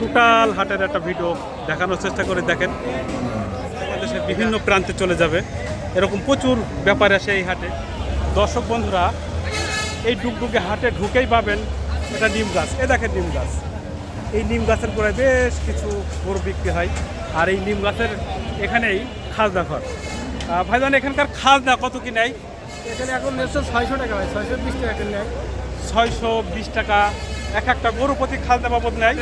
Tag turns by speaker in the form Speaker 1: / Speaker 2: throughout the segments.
Speaker 1: Total হাটের একটা video দেখানোর চেষ্টা করে দেখেন। দেশের বিভিন্ন প্রান্তে চলে যাবে। এরকম প্রচুর ব্যাপার আসে এই হাটে। দর্শক বন্ধুরা এই ডুগডুগে হাটে ঢুকেই পাবেন এটা নিম গাছ। এ দেখেন নিম গাছ। এই নিম গাছের গোড়ায় বেশ কিছু গরু বিক্রি হয়। আর এই নিম গাছের এখানেই খাজনা ঘর। আহ, ভাইজান এখানকার খাজনা কত কি নেয়?
Speaker 2: এখানে এখন নেশো ছয়শো টাকা ভাই ছয়শো বিশ টাকা নেয়।
Speaker 1: ছয়শো বিশ টাকা। এক একটা গরু প্রতি খাজনা বাবদ নেয়।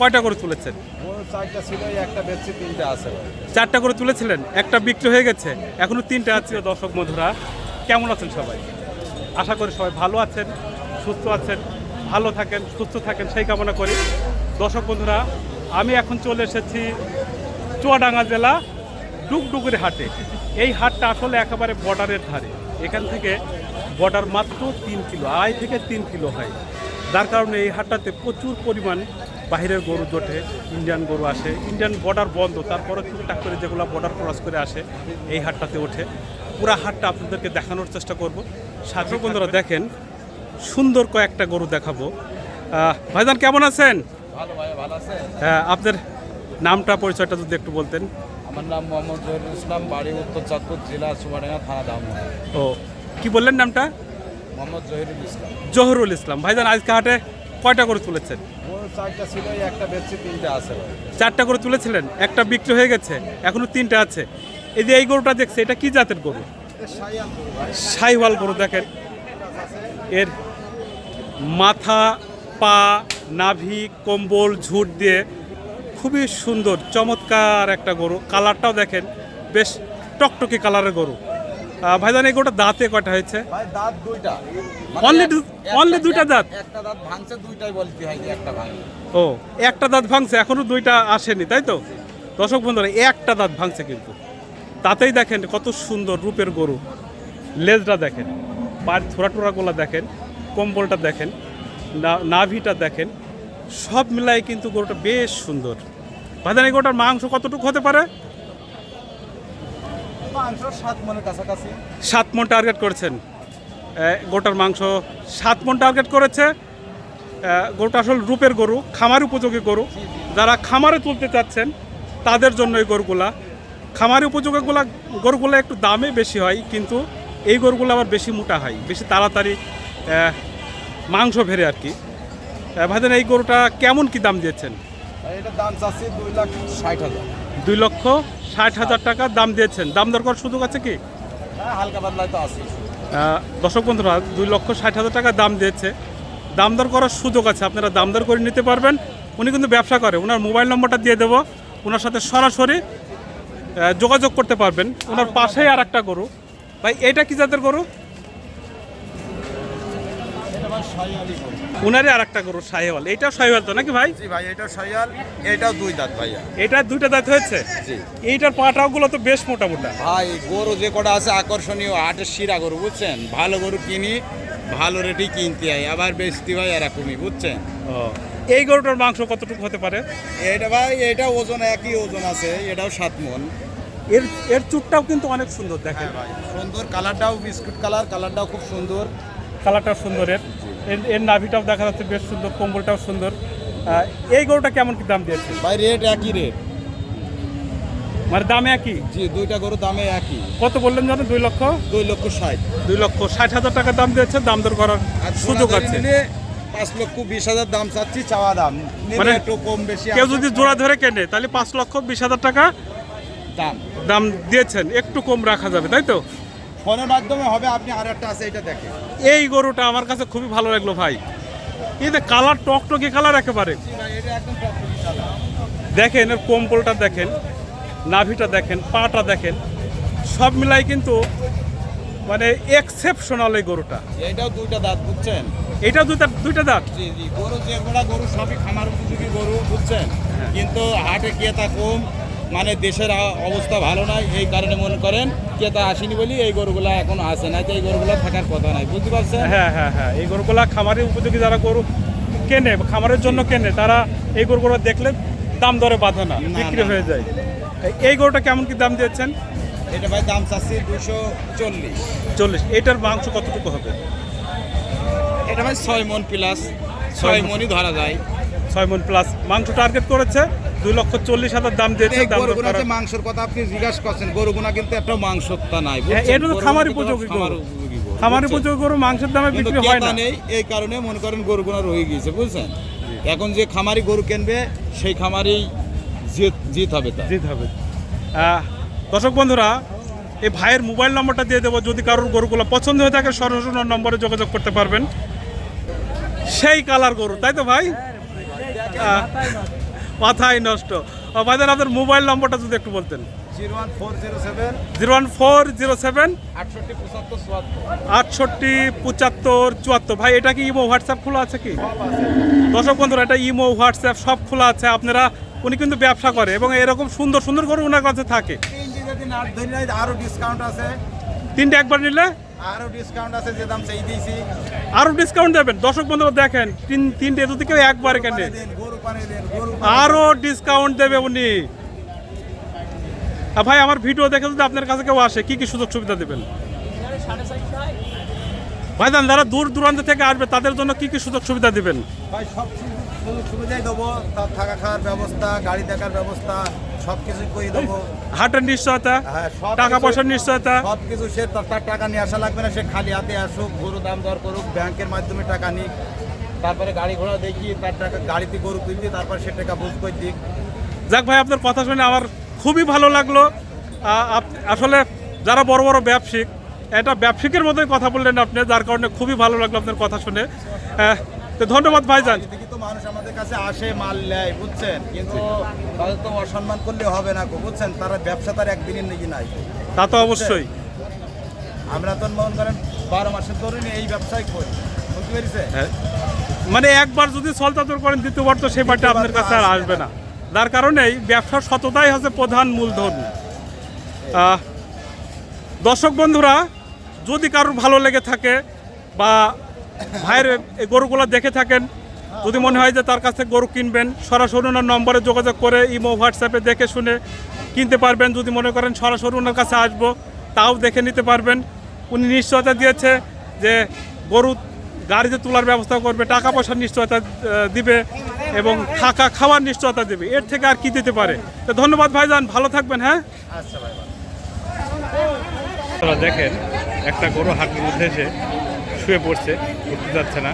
Speaker 1: কয়টা করে তুলেছেন?
Speaker 3: চারটা ছিল একটা বেচছি তিনটা আছে ভাই।
Speaker 1: চারটা করে তুলেছিলেন একটা বিক্রি হয়ে গেছে এখনও তিনটা আছে। দর্শক বন্ধুরা কেমন আছেন সবাই? আশা করি সবাই ভালো আছেন সুস্থ আছেন ভালো থাকেন সুস্থ থাকেন সেই কামনা করি। দর্শক বন্ধুরা আমি এখন চলে এসেছি চুয়াডাঙ্গা জেলা ডুগডুগুরি হাটে। এই হাটটা আসলে একেবারে বর্ডারের ধারে। এখান থেকে বর্ডার মাত্র তিন কিলো আড়াই থেকে তিন কিলো হয়। যার কারণে এই হাটটাতে প্রচুর পরিমাণ বাইরের গরু জোটে ইন্ডিয়ান গরু আসে। ইন্ডিয়ান বর্ডার বন্ধ তারপরে টুকটাক করে যেগুলো বর্ডার ক্রস করে আসে এই হাটটাতে ওঠে। পুরা হাটটা আপনাদেরকে দেখানোর চেষ্টা করব। সাথে বন্ধুরা দেখেন সুন্দর কয়েকটা গরু দেখাবো। ভাইজান কেমন আছেন?
Speaker 3: ভালো ভাই ভালো
Speaker 1: হ্যাঁ আপনার নামটা পরিচয়টা যদি একটু বলতেন।
Speaker 3: আমার নাম মোহাম্মদ জহিরুল ইসলাম বাড়ি উত্তর চাঁদপুর জেলা চুয়াডাঙ্গা থানা দাম
Speaker 1: ও কি বললেন নামটা?
Speaker 3: মোহাম্মদ জহিরুল ইসলাম।
Speaker 1: জহরুল ইসলাম। ভাইজান আজকে হাটে কয়টা করে তুলেছেন?
Speaker 3: চারটা ছিল একটা বেচছি তিনটা আছে।
Speaker 1: চারটা করে তুলেছিলেন একটা বিক্রি হয়ে গেছে এখনও তিনটা আছে। এই যে এই গরুটা দেখছে এটা কি জাতের গরু। সাইওয়াল গরু দেখেন। এর মাথা পা নাভি কম্বল ঝুট দিয়ে খুবই সুন্দর চমৎকার একটা গরু। কালারটাও দেখেন বেশ টকটকে কালারের গরু। ভাইজান এই গরুটা দাঁতে কয়টা হয়েছে?
Speaker 3: ভাই দাঁত দুইটা।
Speaker 1: Only
Speaker 3: এক-
Speaker 1: দু- দুইটা দাঁত?
Speaker 3: একটা দাঁত ভাঙছে দুইটাই বলতে হয় একটা ভাঙে
Speaker 1: ও একটা দাঁত ভাঙছে এখনও দুইটা আসেনি তাই তো? দর্শক বন্ধুরা একটা দাঁত ভাঙছে কিন্তু। তাতেই দেখেন কত সুন্দর রূপের গরু। লেজটা দেখেন পায়ের থোড়া টোড়াগুলো দেখেন কম্বলটা দেখেন নাভিটা দেখেন সব মিলাই কিন্তু গরুটা বেশ সুন্দর। ভাইজান এই গরুটার মাংস কতটুকু হতে পারে?
Speaker 3: সাত
Speaker 1: মন টার্গেট করেছেন। গোটার মাংস সাত মন টার্গেট করেছে। গোটা আসলে রূপের গরু খামার উপযোগী গরু। যারা খামারে তুলতে চাচ্ছেন তাদের জন্য এই গরুগুলা। খামারে উপযোগীগুলা গরুগুলো একটু দামে বেশি হয় কিন্তু এই গরুগুলো আবার বেশি মোটা হয় বেশি তাড়াতাড়ি মাংস ভেরে আর কি। এ, ভাইজান এই গরুটা কেমন কি দাম দিয়েছেন?
Speaker 3: এটার দাম চাচ্ছি দুই লাখ ষাট হাজার।
Speaker 1: দুই লক্ষ ষাট হাজার টাকা দাম দিয়েছেন। দাম দর করার সুযোগ আছে কি?
Speaker 3: হ্যাঁ হালকা পাতলায় তো আছে।
Speaker 1: দর্শক বন্ধুরা দুই লক্ষ ষাট হাজার টাকা দাম দিয়েছে। দাম দর করার সুযোগ আছে আপনারা দাম দর করে নিতে পারবেন। উনি কিন্তু ব্যবসা করে ওনার মোবাইল নম্বরটা দিয়ে দেবো। ওনার সাথে সরাসরি যোগাযোগ করতে পারবেন। ওনার পাশেই আর একটা গরু। ভাই এটা কি জাতের গরু? ওনারই আর একটা গরু সাহেওয়াল এইটাও সাহেওয়াল তো নাকি ভাই?
Speaker 3: জি ভাই এটাও সাইয়াল এটাও দুই দাঁত ভাইয়া।
Speaker 1: এটা দুইটা দাঁত হয়েছে?
Speaker 3: জি।
Speaker 1: এইটার পাটাগুলো তো বেশ মোটা মোটা।
Speaker 3: ভাই গরু যে কটা আছে আকর্ষণীয়। হাটের শিরা গরু বুঝছেন? ভালো গরু কিনি ভালো রেটেই কিনতে হয় আবার বেচতে হয় এরকমই বুঝছেন?
Speaker 1: ও, এই গরুটার মাংস কতটুকু হতে পারে?
Speaker 3: এটা ভাই এটা ওজন একই ওজন আছে। এটাও সাত মন।
Speaker 1: এর এর চুটটাও কিন্তু অনেক সুন্দর দেখেন।
Speaker 3: ভাই সুন্দর। কালারটাও বিস্কুট কালার কালারটাও খুব সুন্দর।
Speaker 1: কালারটাও সুন্দর এর এর- এর নাভিটাও দেখা যাচ্ছে বেশ সুন্দর কম্বলটাও সুন্দর। এই গরুটা কেমন কি দাম দিয়েছে?
Speaker 3: ভাই রেট একই রেট
Speaker 1: মানে দাম একই?
Speaker 3: জি দুইটা গরু দামে একই।
Speaker 1: কত বললেন জানেন? দুই লক্ষ?
Speaker 3: দুই লক্ষ ষাট।
Speaker 1: দুই লক্ষ ষাট হাজার টাকা দাম দিয়েছে দাম দর করার সুযোগ আছে।
Speaker 3: পাঁচ লক্ষ বিশ হাজার দাম চাচ্ছি চাওয়া দাম।
Speaker 1: মানে
Speaker 3: একটু কম বেশি
Speaker 1: কেউ যদি জোড়া ধরে কেনে তাহলে পাঁচ লক্ষ বিশ হাজার টাকা
Speaker 3: দাম।
Speaker 1: দাম দিয়েছেন একটু কম রাখা যাবে তাই তো?
Speaker 3: ফোনের মাধ্যমে হবে আপনি আর একটা আছে এটা দেখেন।
Speaker 1: এই গরুটা আমার কাছে খুবই ভালো লাগল ভাই। এই যে কালার টকটকে কালার একেবারে। দেখেন এর কম্বলটা দেখেন নাভিটা দেখেন পাটা দেখেন সব মিলাই কিন্তু মানে এক্সেপশনাল এই গরুটা।
Speaker 3: এটাও দুইটা দাঁত বুঝছেন?
Speaker 1: এটা দুইটা দুইটা দাঁত?
Speaker 3: জি জি গরু যে গোড়া গরু সবই খামার উপযোগী গরু বুঝছেন?
Speaker 1: হ্যাঁ।
Speaker 3: কিন্তু হাটে ক্রেতা কম মানে দেশের অবস্থা ভালো নাই এই কারণে মনে করেন ক্রেতা আসেনি বলি এই গরুগুলা এখন আসে না তো এই গরুগুলা থাকার কথা নাই। বুঝতে পারছেন?
Speaker 1: হ্যাঁ হ্যাঁ হ্যাঁ এই গরুগুলা খামারের উপযোগী যারা গরু কেনে খামারের জন্য কেনে তারা এই গরুগুলো দেখলে দাম দরে বাঁধে না বিক্রি হয়ে যায়। এই- এই গরুটা কেমন কি দাম দিয়েছেন?
Speaker 3: এটা ভাই দাম চাচ্ছি দুশো চল্লিশ।
Speaker 1: চল্লিশ এটার মাংস কতটুকু হবে?
Speaker 3: এটা ভাই ছয় মন প্লাস ছয় মনই ধরা যায়।
Speaker 1: ছয় মন প্লাস মাংস টার্গেট করেছে দুই লক্ষ চল্লিশ হাজার দাম দিয়েছে
Speaker 3: মাংসের কথা আপনি জিজ্ঞাসা করছেন গরুগুনা কিন্তু একটা মাংসত্তা নাই
Speaker 1: হ্যাঁ, এটা তো খামারি উপযোগী গরু।
Speaker 3: খামার উপযোগী গরু,
Speaker 1: গরু মাংসের দামে বিক্রি হয় না।
Speaker 3: এই কারণে মনে করেন গরুগুনা রয়ে গিয়েছে বুঝছেন? এখন যে খামারি গরু কিনবে সেই খামারি জিত জিত হবে
Speaker 1: দিতে হবে। দর্শক বন্ধুরা এই ভাইয়ের মোবাইল নম্বরটা দিয়ে দেবো যদি কারোর গরুগুলো পছন্দ হয়ে থাকে সরাসরি নম্বরে যোগাযোগ করতে পারবেন। সেই কালার গরু তাই তো ভাই? মাথায় নষ্ট। ভাইদের আপনার মোবাইল নম্বরটা যদি একটু বলতেন।
Speaker 3: Zero one four zero seven.
Speaker 1: Zero one four zero seven.
Speaker 3: আটষট্টি পঁচাত্তর চুয়াত্তর।
Speaker 1: ভাই এটা কি ইমো হোয়াটসঅ্যাপ খোলা আছে কি? দর্শক বন্ধুরা এটা ইমো হোয়াটসঅ্যাপ সব খোলা আছে। আপনারা উনি কিন্তু ব্যবসা করে এবং এরকম সুন্দর সুন্দর গরু ওনার কাছে থাকে।
Speaker 3: তিনটি যদি নাট ধরি আরও ডিসকাউন্ট আছে।
Speaker 1: তিনটে একবার নিলে?
Speaker 3: আরও ডিসকাউন্ট আছে যে দাম সেই দিয়েছি।
Speaker 1: আরও ডিসকাউন্ট দেবেন। দর্শক বন্ধুরা দেখেন তিন তিনটে যদি কেউ একবার কেনে। আরও ডিসকাউন্ট দেবে উনি। ভাই আমার ভিডিও দেখে যদি আপনার কাছে কেউ আসে কি কি সুযোগ সুবিধা দেবেন? ভাই দান যারা দূর দূরান্ত থেকে আসবে তাদের জন্য কি কি সুযোগ সুবিধা দিবেন?
Speaker 3: ভাই সব সুযোগ সুবিধাই দেবো তার থাকা খাওয়ার ব্যবস্থা গাড়ি দেখার ব্যবস্থা সব কিছুই করে দেবো।
Speaker 1: হাটের নিশ্চয়তা
Speaker 3: হ্যাঁ,
Speaker 1: টাকা পয়সার নিশ্চয়তা।
Speaker 3: সব কিছু সে তার টাকা নিয়ে আসা লাগবে না সে খালি হাতে আসুক গরু দাম দর করুক ব্যাংকের মাধ্যমে টাকা নিক। তারপরে গাড়ি ঘোড়া দেখি তার টাকা গাড়িতে গরু তুলবি তারপর সে টাকা বুঝ করে দিক।
Speaker 1: যাক ভাই আপনার কথা শুনে আমার খুবই ভালো লাগল। আসলে যারা বড় বড় ব্যবসায়িক এটা ব্যবসায়িকের মতোই কথা বললেন আপনি যার কারণে খুবই ভালো লাগল আপনার কথা শুনে। তো ধন্যবাদ ভাইজান।
Speaker 3: মানুষ আমাদের কাছে আসে মাল নেয় বুঝছেন? কিন্তু তাদের তো অসম্মান করলে হবে না গো বুঝছেন? তারা ব্যবসা তার একদিনের নাকি নাই
Speaker 1: তা তো অবশ্যই।
Speaker 3: আমরা তো মন করেন বারো মাসের ধরুন এই ব্যবসায় করি। বুঝতে পেরেছে
Speaker 1: হ্যাঁ। মানে একবার যদি সলতাতর করেন দ্বিতীয়বার তো সেই বারটা আপনার কাছে আর আসবে না। যার কারণেই ব্যবসার সততাই হচ্ছে প্রধান মূলধন। দর্শক বন্ধুরা যদি কারোর ভালো লেগে থাকে বা ভাইয়ের গরুগুলো দেখে থাকেন যদি মনে হয় যে তার কাছ থেকে গরু কিনবেন সরাসরি ওনার নম্বরে যোগাযোগ করে ইমো হোয়াটসঅ্যাপে দেখে শুনে কিনতে পারবেন। যদি মনে করেন সরাসরি ওনার কাছে আসব তাও দেখে নিতে পারবেন। উনি নিশ্চয়তা দিয়েছে যে গরু গাড়িতে তোলার ব্যবস্থা করবে টাকা পয়সার নিশ্চয়তা দিবে এবং থাকা খাওয়ার নিশ্চয়তা দেবে। এর থেকে আর কি দিতে পারে? তো ধন্যবাদ ভাইজান ভালো থাকবেন হ্যাঁ?
Speaker 3: আচ্ছা
Speaker 1: দেখেন একটা গরু হাটের মধ্যে এসে শুয়ে পড়ছে উঠতে যাচ্ছে না।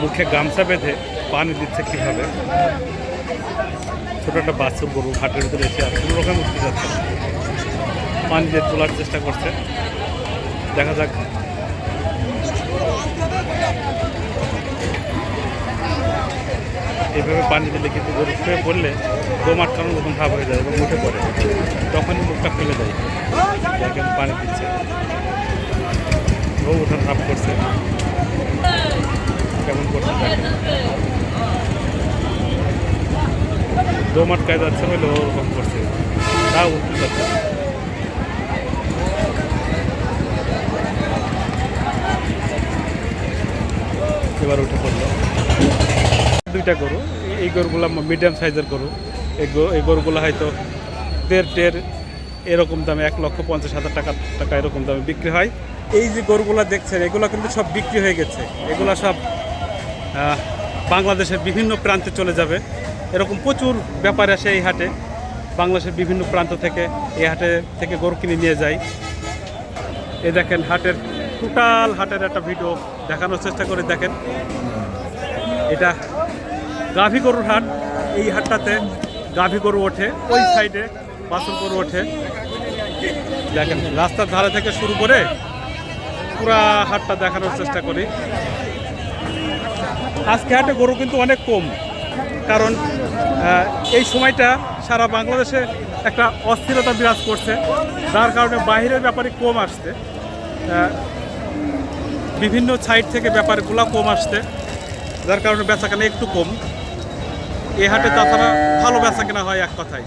Speaker 1: মুখে গামছা বেঁধে পানি দিচ্ছে কীভাবে? ছোটো একটা বাছুর গরু হাটের ভিতরে এসে আর কোনো রকম উঠতে যাচ্ছে পানি দিয়ে তোলার চেষ্টা করছে। দেখা যাক। এইভাবে পানি দিলে কিন্তু গরু শুয়ে পড়লে দম আটকানোর মতন ভাব হয়ে যায় এবং উঠে পড়ে। তখনই মুখটা ফেলে দেয়। দেখেন পানি দিচ্ছে। ও ওঠার ভাব করছে। কেমন করছে দেখেন। দম আটকায় যাচ্ছে বলে ওরকম করছে। তা উঠতে যাচ্ছে এবার উঠে পড়ল। দুইটা গরু, এই গরুগুলো মিডিয়াম সাইজের গরু। এই গরু- গরুগুলো হয়তো দেড় টের এরকম দামে, এক লক্ষ পঞ্চাশ হাজার টাকা টাকা এরকম দামে বিক্রি হয়। এই যে গরুগুলো দেখছেন, এগুলো কিন্তু সব বিক্রি হয়ে গেছে। এগুলো সব বাংলাদেশের বিভিন্ন প্রান্তে চলে যাবে। এরকম প্রচুর ব্যাপার আসে এই হাটে। বাংলাদেশের বিভিন্ন প্রান্ত থেকে এই হাটে থেকে গরু কিনে নিয়ে যায় এই দেখেন হাটের টোটাল হাটের একটা ভিডিও দেখানোর চেষ্টা করে দেখেন। এটা গাভী গরুর হাট। এই হাটটাতে গাভী গরু ওঠে, ওই সাইডে বাসন গরু ওঠে। দেখেন, রাস্তার ধারে থেকে শুরু করে পুরা হাটটা দেখানোর চেষ্টা করি। আজকে হাটে গরু কিন্তু অনেক কম। কারণ এই সময়টা সারা বাংলাদেশে একটা অস্থিরতা বিরাজ করছে, যার কারণে বাইরের ব্যাপারে কম আসছে। বিভিন্ন সাইড থেকে ব্যাপারগুলো কম আসছে, যার কারণে বেচাকেনা একটু কম। এ হাটে তাছাড়া ভালো বেচা কেনা হয় এক কথায়।